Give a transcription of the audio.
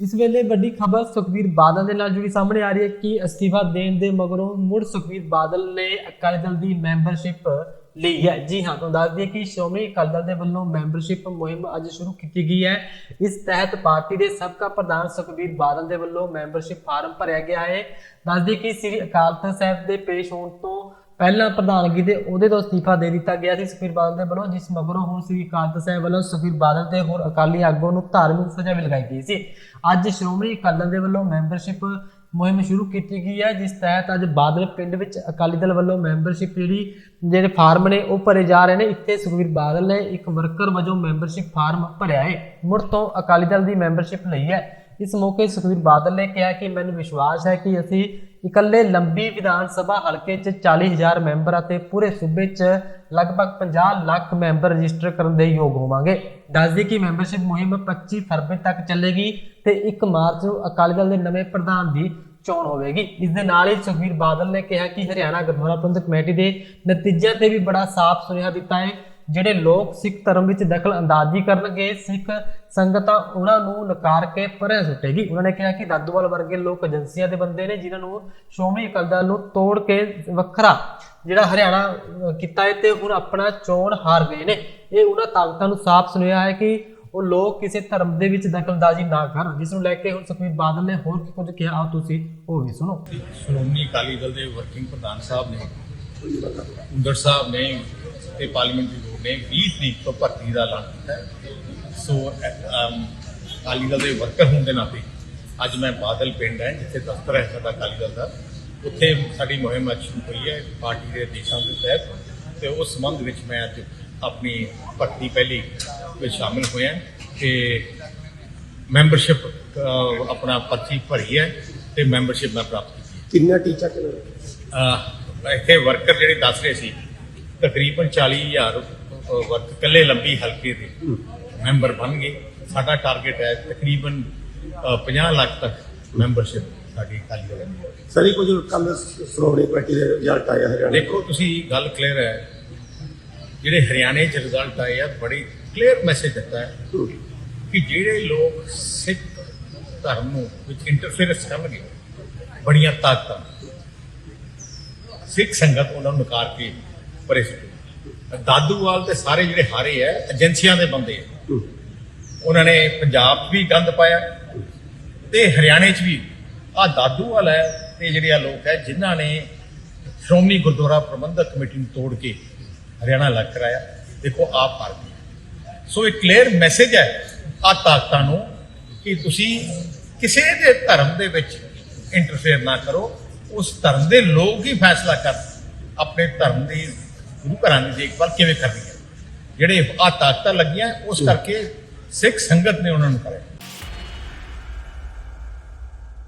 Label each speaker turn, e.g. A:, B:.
A: ਇਸ ਵੇਲੇ ਵੱਡੀ ਖਬਰ ਸੁਖਬੀਰ ਬਾਦਲ ਦੇ ਨਾਲ ਜੁੜੀ ਸਾਹਮਣੇ ਆ ਰਹੀ ਹੈ ਕਿ ਅਸਤੀਫਾ ਦੇਣ ਦੇ ਮਗਰੋਂ ਮੁੜ ਸੁਖਬੀਰ ਬਾਦਲ ਨੇ ਅਕਾਲੀ ਦਲ ਦੀ ਮੈਂਬਰਸ਼ਿਪ ਲਈ ਹੈ। ਜੀ ਹਾਂ, ਤੁਹਾਨੂੰ ਦੱਸ ਦਈਏ ਕਿ ਸ਼੍ਰੋਮਣੀ ਅਕਾਲੀ ਦਲ ਦੇ ਵੱਲੋਂ ਮੈਂਬਰਸ਼ਿਪ ਮੁਹਿੰਮ ਅੱਜ ਸ਼ੁਰੂ ਕੀਤੀ ਗਈ ਹੈ। ਇਸ ਤਹਿਤ ਪਾਰਟੀ ਦੇ ਸਾਬਕਾ ਪ੍ਰਧਾਨ ਸੁਖਬੀਰ ਬਾਦਲ ਦੇ ਵੱਲੋਂ ਮੈਂਬਰਸ਼ਿਪ ਫਾਰਮ ਭਰਿਆ ਗਿਆ ਹੈ। ਦੱਸ ਦਈਏ ਕਿ ਸ੍ਰੀ ਅਕਾਲ ਤਖਤ ਸਾਹਿਬ ਦੇ ਪੇਸ਼ ਹੋਣ ਤੋਂ ਪਹਿਲਾਂ ਪ੍ਰਧਾਨਗੀ ਦੇ ਉਹਦੇ ਤੋਂ ਅਸਤੀਫਾ ਦੇ ਦਿੱਤਾ ਗਿਆ ਸੀ ਸੁਖਬੀਰ ਬਾਦਲ ਦੇ ਵੱਲੋਂ, ਜਿਸ ਮਗਰੋਂ ਹੁਣ ਸ੍ਰੀ ਅਕਾਲ ਸਾਹਿਬ ਵੱਲੋਂ ਸੁਖਬੀਰ ਬਾਦਲ ਤੇ ਹੋਰ ਅਕਾਲੀ ਆਗੂਆਂ ਨੂੰ ਧਾਰਮਿਕ ਸਜ਼ਾ ਵੀ ਲਗਾਈ ਗਈ ਸੀ। ਅੱਜ ਸ਼੍ਰੋਮਣੀ ਅਕਾਲੀ ਦਲ ਦੇ ਵੱਲੋਂ ਮੈਂਬਰਸ਼ਿਪ ਮੁਹਿੰਮ ਸ਼ੁਰੂ ਕੀਤੀ ਗਈ ਹੈ, ਜਿਸ ਤਹਿਤ ਅੱਜ ਬਾਦਲ ਪਿੰਡ ਵਿੱਚ ਅਕਾਲੀ ਦਲ ਵੱਲੋਂ ਮੈਂਬਰਸ਼ਿਪ ਜਿਹੜੀ, ਜਿਹੜੇ ਫਾਰਮ ਨੇ ਉਹ ਭਰੇ ਜਾ ਰਹੇ ਨੇ। ਇੱਥੇ ਸੁਖਬੀਰ ਬਾਦਲ ਨੇ ਇੱਕ ਵਰਕਰ ਵਜੋਂ ਮੈਂਬਰਸ਼ਿਪ ਫਾਰਮ ਭਰਿਆ ਹੈ, ਮੁੜ ਤੋਂ ਅਕਾਲੀ ਦਲ ਦੀ ਮੈਂਬਰਸ਼ਿਪ ਲਈ ਹੈ। ਇਸ ਮੌਕੇ ਸੁਖਬੀਰ ਬਾਦਲ ਨੇ ਕਿਹਾ ਕਿ ਮੈਨੂੰ ਵਿਸ਼ਵਾਸ ਹੈ ਕਿ ਅਸੀਂ ਇਕੱਲੇ ਲੰਬੀ ਵਿਧਾਨ ਸਭਾ ਹਲਕੇ 'ਚ 40000 ਮੈਂਬਰ ਅਤੇ ਪੂਰੇ ਸੂਬੇ 'ਚ ਲਗਭਗ 50 ਲੱਖ ਮੈਂਬਰ ਰਜਿਸਟਰ ਕਰਨ ਦੇ ਯੋਗ ਹੋਵਾਂਗੇ। ਦੱਸ ਦਈਏ ਕਿ ਮੈਂਬਰਸ਼ਿਪ ਮੁਹਿੰਮ 25 ਫਰਵਰੀ ਤੱਕ ਚੱਲੇਗੀ ਤੇ 1 ਮਾਰਚ ਨੂੰ ਅਕਾਲੀ ਦਲ ਦੇ ਨਵੇਂ ਪ੍ਰਧਾਨ ਦੀ ਚੋਣ ਹੋਵੇਗੀ। ਇਸ ਦੇ ਨਾਲ ਹੀ ਸੁਖਬੀਰ ਬਾਦਲ ਨੇ ਕਿਹਾ ਕਿ ਹਰਿਆਣਾ ਗੁਰਦੁਆਰਾ ਪ੍ਰਬੰਧਕ ਕਮੇਟੀ ਦੇ ਨਤੀਜਿਆਂ ਤੇ ਵੀ ਬੜਾ ਸਾਫ਼ ਸੁਨੇਹਾ ਦਿੱਤਾ ਹੈ। ਜਿਹੜੇ ਲੋਕ ਸਿੱਖ ਧਰਮ ਵਿੱਚ ਦਖਲ ਅੰਦਾਜ਼ੀ ਕਰਨਗੇ, ਸਿੱਖ ਸੰਗਤਾਂ ਉਹਨਾਂ ਨੂੰ ਨਕਾਰ ਕੇ ਪਰੇ ਸੁੱਟੇਗੀ। ਉਹਨਾਂ ਨੇ ਕਿਹਾ ਕਿ ਦਾਦੂਵਾਲ ਵਰਗੇ ਲੋਕ ਏਜੰਸੀਆਂ ਦੇ ਬੰਦੇ ਨੇ ਜਿਨ੍ਹਾਂ ਨੂੰ ਸ਼੍ਰੋਮਣੀ ਅਕਾਲੀ ਦਲ ਨੂੰ ਤੋੜ ਕੇ ਵੱਖਰਾ ਜਿਹੜਾ ਹਰਿਆਣਾ ਕੀਤਾ ਹੈ ਤੇ ਹੁਣ ਆਪਣਾ ਚੋਣ ਹਾਰ ਗਏ ਨੇ। ਇਹ ਉਹਨਾਂ ਤਾਕਤਾਂ ਨੂੰ ਸਾਫ਼ ਸੁਣਿਆ ਹੈ ਕਿ ਉਹ ਲੋਕ ਕਿਸੇ ਧਰਮ ਦੇ ਵਿੱਚ ਦਖਲਅੰਦਾਜ਼ੀ ਨਾ ਕਰਨ, ਜਿਸ ਨੂੰ ਲੈ ਕੇ ਹੁਣ ਸੁਖਬੀਰ ਬਾਦਲ ਨੇ ਹੋਰ ਕੀ ਕੁਝ ਕਿਹਾ। ਆਓ ਤੁਸੀਂ ਉਹ ਵੀ ਸੁਣੋ।
B: ਸ਼੍ਰੋਮਣੀ ਅਕਾਲੀ ਦਲ ਦੇ ਵਰਕਿੰਗ ਪ੍ਰਧਾਨ ਸਾਹਿਬ ਨੇ ਹੁੰਦਰ ਸਾਹਿਬ ਨੇ ਤੇ ਪਾਰਲੀਮੈਂਟਰੀ ਬੋਰਡ ਨੇ 20 ਤਰੀਕ ਤੋਂ ਭਰਤੀ ਦਾ ਐਲਾਨ ਕੀਤਾ ਹੈ। ਸੋ ਅਕਾਲੀ ਦਲ ਦੇ ਵਰਕਰ ਹੋਣ ਦੇ ਨਾਤੇ ਅੱਜ ਮੈਂ ਬਾਦਲ ਪਿੰਡ ਹੈ ਜਿੱਥੇ ਦਫ਼ਤਰ ਹੈ ਸਾਡਾ ਅਕਾਲੀ ਦਲ ਦਾ। ਉੱਥੇ ਸਾਡੀ ਮੁਹਿੰਮ ਅੱਜ ਸ਼ੁਰੂ ਹੋਈ ਹੈ ਪਾਰਟੀ ਦੇ ਆਦੇਸ਼ਾਂ ਦੇ ਤਹਿਤ। ਤੇ ਉਸ ਸੰਬੰਧ ਵਿੱਚ ਮੈਂ ਅੱਜ ਆਪਣੀ ਭਰਤੀ ਪਹਿਲੀ ਵਿੱਚ ਸ਼ਾਮਿਲ ਹੋਇਆ ਤੇ ਮੈਂਬਰਸ਼ਿਪ ਆਪਣਾ ਪਰਚੀ ਭਰੀ ਹੈ ਤੇ ਮੈਂਬਰਸ਼ਿਪ ਮੈਂ ਪ੍ਰਾਪਤ ਕੀਤੀ
C: ਕਿੰਨਾ ਟੀਚਾ ਕਿੰਨਾ?
B: ਇੱਥੇ ਵਰਕਰ ਜਿਹੜੇ ਦੱਸ ਰਹੇ ਸੀ ਤਕਰੀਬਨ 40000 ਵਰਕ ਇਕੱਲੇ ਲੰਬੀ ਹਲਕੇ ਦੇ ਮੈਂਬਰ ਬਣ ਗਏ। ਸਾਡਾ ਟਾਰਗੇਟ ਹੈ ਤਕਰੀਬਨ ਅਹ, 50 ਲੱਖ ਤੱਕ ਮੈਂਬਰਸ਼ਿਪ ਸਾਡੀ ਖਾਲੀ ਹੋ ਹੈ
C: ਸਰ ਇਹ ਕੁਝ ਕੱਲ ਸ਼੍ਰੋਮਣੀ ਕਮੇਟੀ ਦੇ ਰਿਜ਼ਲਟ ਆਇਆ ਹਰਿਆਣਾ
B: ਦੇਖੋ ਤੁਸੀਂ ਗੱਲ ਕਲੀਅਰ ਹੈ। ਜਿਹੜੇ ਹਰਿਆਣੇ 'ਚ ਰਿਜ਼ਲਟ ਆਏ ਆ ਬੜੀ ਕਲੀਅਰ ਮੈਸੇਜ ਦਿੱਤਾ ਹੈ
C: ਹੂੰ।
B: ਕਿ ਜਿਹੜੇ ਲੋਕ ਸਿੱਖ ਧਰਮ ਨੂੰ ਵਿੱਚ ਇੰਟਰਫੇਰੈਂਸ ਕਰਨਗੇ ਬੜੀਆਂ ਤਾਕਤਾਂ। ਸਿੱਖ ਸੰਗਤ ਉਹਨਾਂ ਨੂੰ ਨਕਾਰ ਕੇ ਪਰੇ ਸੁੱਟੂ ਦਾਦੂਵਾਲ ਤੇ ਸਾਰੇ ਜਿਹੜੇ ਹਾਰੇ ਆ, ਏਜੰਸੀਆਂ ਦੇ ਬੰਦੇ ਆ। ਉਹਨਾਂ ਨੇ ਪੰਜਾਬ 'ਚ ਵੀ ਗੰਦ ਪਾਇਆ ਤੇ ਹਰਿਆਣੇ 'ਚ ਵੀ। ਆ ਦਾਦੂਵਾਲ ਹੈ ਤੇ ਜਿਹੜੇ ਆ ਲੋਕ ਹੈ, ਜਿਨ੍ਹਾਂ ਨੇ ਸ਼੍ਰੋਮਣੀ ਗੁਰਦੁਆਰਾ ਪ੍ਰਬੰਧਕ ਕਮੇਟੀ ਨੂੰ ਤੋੜ ਕੇ ਹਰਿਆਣਾ ਲੱਗ ਕਰਾਇਆ। ਦੇਖੋ, ਆਪ ਪਾਰਟੀ ਗਏ ਸੋ ਇਹ ਕਲੀਅਰ ਮੈਸੇਜ ਹੈ ਆ ਤਾਕਤਾਂ ਨੂੰ ਕਿ ਤੁਸੀਂ ਕਿਸੇ ਦੇ ਧਰਮ ਦੇ ਵਿੱਚ ਇੰਟਰਫੇਅਰ ਨਾ ਕਰੋ। ਉਸ ਧਰਮ ਦੇ ਲੋਕ ਹੀ ਫੈਸਲਾ ਕਰਨ। ਆਪਣੇ ਧਰਮ ਦੀ ਗੁਰੂ ਘਰਾਂ ਦੀ ਦੇਖਭਾਲ ਕਿਵੇਂ ਕਰਨੀ ਹੈ? ਜਿਹੜੇ ਆ ਤਾਕਤਾਂ ਲੱਗੀਆਂ, ਉਸ ਕਰਕੇ ਸਿੱਖ ਸੰਗਤ ਨੇ ਉਹਨਾਂ ਨੂੰ ਕਰਿਆ।